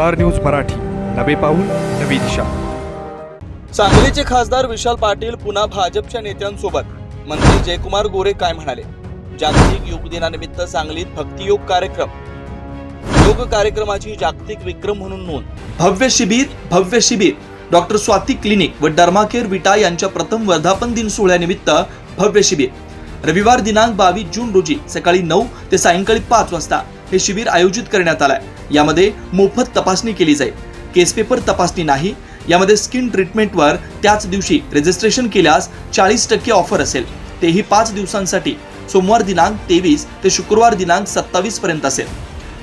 Star news Marathi. नवे पाऊल नवी दिशा. सांगलीचे खासदार विशाल पाटील पुन्हा भाजपच्या नेत्यांसोबत. मंत्री जयकुमार गोरे काय म्हणाले? जागतिक योग दिनानिमित्त सांगलीत भक्तियोग कार्यक्रम. योग कार्यक्रमाची जागतिक विक्रम म्हणून नोंद. भव्य शिबिर भव्य शिबिर. डॉक्टर स्वाती क्लिनिक व डर्माकेअर विटा यांच्या प्रथम वर्धापन दिन सोहळ्यानिमित्त भव्य शिबिर. रविवार दिनांक बावीस जून रोजी सकाळी नऊ ते सायंकाळी पाच वाजता हे शिबिर आयोजित करण्यात आलंय. यामध्ये मोफत तपासणी केली जाईल. केस पेपर तपासणी नाही यामध्ये स्किन ट्रीटमेंटवर त्याच दिवशी रजिस्ट्रेशन केल्यास चाळीस टक्के ऑफर असेल. तेही पाच दिवसांसाठी. सोमवार दिनांक तेवीस ते शुक्रवार दिनांक सत्तावीस पर्यंत असेल.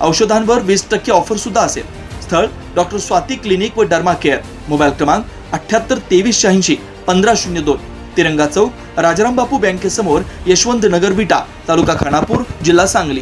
औषधांवर वीस टक्के ऑफर सुद्धा असेल. स्थळ डॉक्टर स्वाती क्लिनिक व डर्मा केअर मोबाईल क्रमांक अठ्याहत्तर तेवीस शहाऐंशी पंधरा शून्य दोन. तिरंगा चौक राजाराम बापू बँकेसमोर यशवंत नगर विटा तालुका खानापूर जिल्हा सांगली.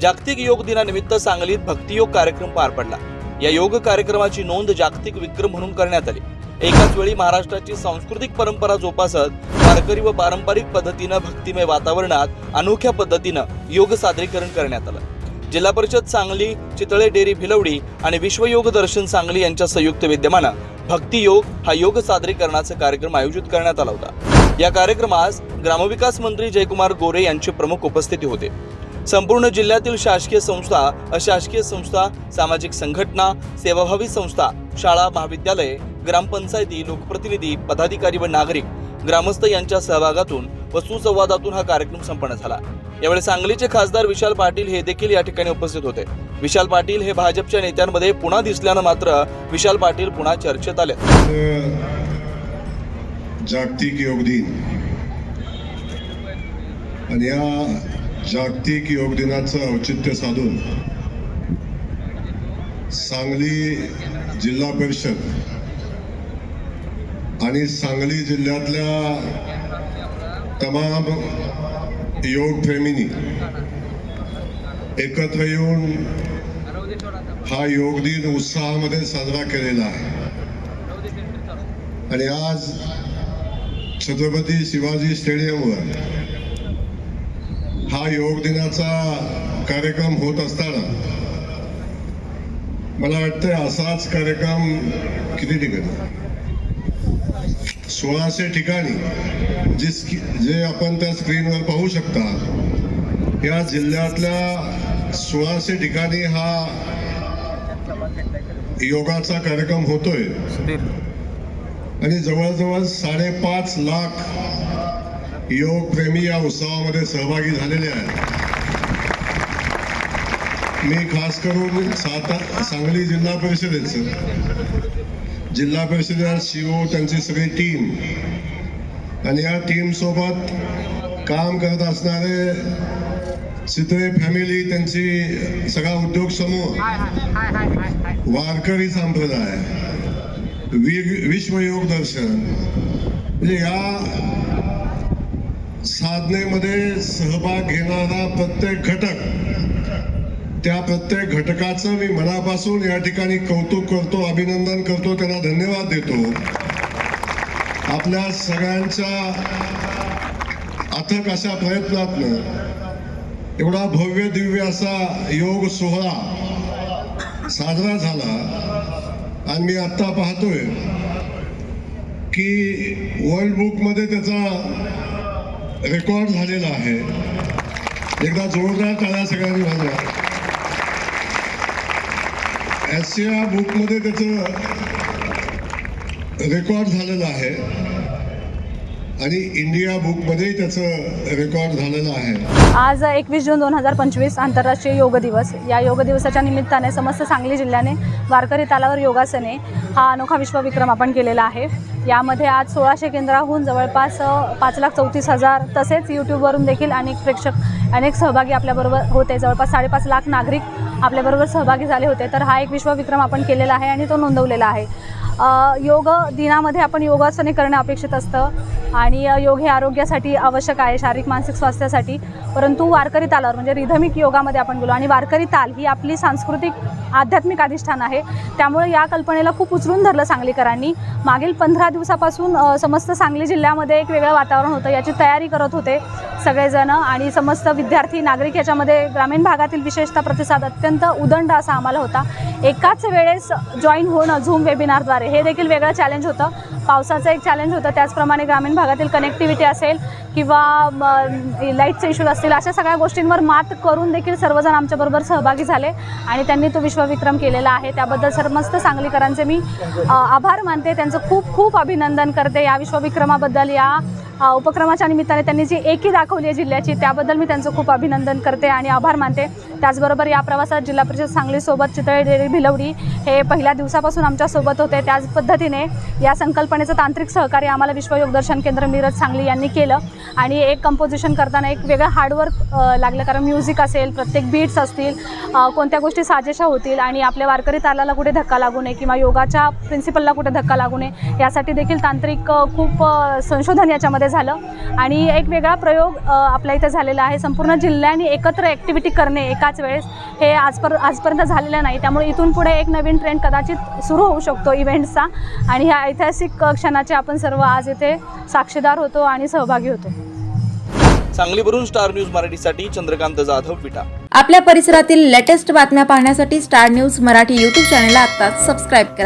जागतिक योग दिनानिमित्त सांगलीत भक्तियोग कार्यक्रम पार पडला. या योग कार्यक्रमाची नोंद जागतिक विक्रम म्हणून करण्यात आली. एकाच वेळी महाराष्ट्राची सांस्कृतिक परंपरा जोपासत वारकरी व पारंपरिक पद्धतीनं भक्तिमय वातावरणात अनोख्या पद्धतीनं योग सादरीकरण करण्यात आलं. जिल्हा परिषद सांगली चितळे डेरी भिलवडी आणि विश्वयोग दर्शन सांगली यांच्या संयुक्त विद्यमानं भक्ती योग हा योग सादरीकरणाचा कार्यक्रम आयोजित करण्यात आला होता. या कार्यक्रमास ग्रामविकास मंत्री जयकुमार गोरे यांची प्रमुख उपस्थिती होते. संपूर्ण जिल्ह्यातील शासकीय संस्था अशासकीय संस्था सामाजिक संघटना सेवाभावी संस्था शाळा महाविद्यालय ग्रामपंचायती लोकप्रतिनिधी पदाधिकारी व नागरिक ग्रामस्थ यांच्या सहभागातून व सुसंवादातून हा कार्यक्रम संपन्न झाला. यावेळी सांगलीचे खासदार विशाल पाटील हे देखील या ठिकाणी उपस्थित होते. विशाल पाटील हे भाजपच्या नेत्यांमध्ये पुन्हा दिसल्यानं मात्र विशाल पाटील पुन्हा चर्चेत आले जागतिक योग दिन. आणि या जागतिक योग दिनाचं औचित्य साधून सांगली जिल्हा परिषद आणि सांगली जिल्ह्यातल्या तमाम योगप्रेमींनी एकत्र येऊन हा योग दिन उत्साहामध्ये साजरा केलेला आहे. आणि आज छत्रपती शिवाजी स्टेडियमवर हा योग दिनाचा कार्यक्रम होत असताना मला वाटतं असाच कार्यक्रम किती ठिकाणी? सोळाशे ठिकाणी जिस जे आपण त्या स्क्रीनवर पाहू शकता या जिल्ह्यातल्या सोळाशे ठिकाणी हा योगाचा कार्यक्रम होतोय. आणि जवळजवळ साडेपाच लाख योग प्रेमी या उत्सवामध्ये सहभागी झालेले आहेत. मी खास करून साता सांगली जिल्हा परिषदेचं जिल्हा परिषदेत सीओ त्यांची सगळी टीम आणि या टीम सोबत काम करत असणारे चित्रे फॅमिली त्यांची सगळा उद्योग समूह वारकरी संप्रदाय वि- विश्व योग दर्शन. म्हणजे या साधनेमध्ये सहभाग घेणारा प्रत्येक घटक त्या प्रत्येक घटकाचं मी मनापासून या ठिकाणी कौतुक करतो अभिनंदन करतो त्यांना धन्यवाद देतो. आपल्या सगळ्यांच्या अथक अशा प्रयत्नातनं एवढा भव्य दिव्य असा योग सोहळा साजरा झाला आणि मी आत्ता पाहतोय की वर्ल्ड बुकमध्ये त्याचा रेकॉर्ड झालेला आहे. एकदा जोरदार टाळ्या सगळ्यांनी वाजवा. एशिया बुकमध्ये त्याचं रेकॉर्ड झालेलं आहे. आणि इंडिया बुकमध्येही त्याचं रेकॉर्ड झालेलं आहे. आज एकवीस जून दोन हजार पंचवीस आंतरराष्ट्रीय योग दिवस. या योग दिवसाच्या निमित्ताने समस्त सांगली जिल्ह्याने वारकरी तालावर योगासने हा अनोखा विश्वविक्रम आपण केलेला आहे. यामध्ये आज सोळाशे केंद्राहून जवळपास पाच लाख चौतीस हजार तसेच यूट्यूबवरून देखील अनेक प्रेक्षक अनेक सहभागी आपल्याबरोबर होते. जवळपास साडेपाच लाख नागरिक आपल्याबरोबर सहभागी झाले होते. तर हा एक विश्वविक्रम आपण केलेला आहे आणि तो नोंदवलेला आहे. योग दिनामध्ये आपण योगासने करणं अपेक्षित असतं. आणि योग हे आरोग्यासाठी आवश्यक आहे शारीरिक मानसिक स्वास्थ्यासाठी. परंतु वारकरी तालावर म्हणजे रिधमिक योगामध्ये आपण गेलो आणि वारकरी ताल ही आपली सांस्कृतिक आध्यात्मिक अधिष्ठान आहे. त्यामुळे या कल्पनेला खूप उचलून धरलं सांगलीकरांनी. मागील पंधरा दिवसापासून समस्त सांगली जिल्ह्यामध्ये एक वेगळं वातावरण होतं. याची तयारी करत होते सगळेजण. आणि समस्त विद्यार्थी नागरिक याच्यामध्ये ग्रामीण भागातील विशेषतः प्रतिसाद अत्यंत उदंड असा आम्हाला होता. एकाच वेळेस जॉईन होणं झूम वेबिनारद्वारे हे देखील वेगळं चॅलेंज होतं. पावसाचं एक चॅलेंज होतं. त्याचप्रमाणे ग्रामीण भागातील कनेक्टिव्हिटी असेल किंवा लाईटचे इश्यूज असतील अशा सगळ्या गोष्टींवर मात करून देखील सर्वजण आमच्याबरोबर सहभागी झाले आणि त्यांनी तो विश्वविक्रम केलेला आहे. त्याबद्दल सर्वस्त सांगलीकरांचे मी आभार मानते. त्यांचं खूप खूप अभिनंदन करते या विश्वविक्रमाबद्दल. या उपक्रमाच्या निमित्ताने त्यांनी जी एकी दाखवली आहे जिल्ह्याची त्याबद्दल मी त्यांचं खूप अभिनंदन करते आणि आभार मानते. त्याचबरोबर या प्रवासात जिल्हा परिषद सांगलीसोबत चितळे डेअरी भिलवडी हे पहिल्या दिवसापासून आमच्यासोबत होते. त्याच पद्धतीने या संकल्पनेचं तांत्रिक सहकार्य आम्हाला विश्व योगदर्शन केंद्र मिरज सांगली यांनी केलं. आणि एक कंपोजिशन करताना एक वेगळं हार्डवर्क लागलं. कारण म्युझिक असेल प्रत्येक बीट्स असतील कोणत्या गोष्टी साजेशा होतील आणि आपल्या वारकरी तालाला कुठे धक्का लागू नये किंवा योगाच्या प्रिन्सिपलला कुठे धक्का लागू नये यासाठी देखील तांत्रिक खूप संशोधन याच्यामध्ये झालं. आणि एक वेगळा प्रयोग आपल्या इथे झालेला आहे. संपूर्ण जिल्ह्याने एकत्र ॲक्टिव्हिटी करणे एका एकाच वेळेस हे आजपर आजपर्यंत झालेलं नाही. त्यामुळे इथून पुढे एक नवीन ट्रेंड कदाचित सुरू होऊ शकतो इव्हेंट्सचा आणि ह्या ऐतिहासिक क्षणाचे आपण सर्व आज इथे साक्षीदार होतो आणि सहभागी होतो. सांगलीवरून स्टार न्यूज मराठीसाठी चंद्रकांत जाधव विटा आपल्या परिसरातील लेटेस्ट बातम्या पाहण्यासाठी स्टार न्यूज मराठी यूट्यूब चॅनलला आत्ताच सबस्क्राईब करा.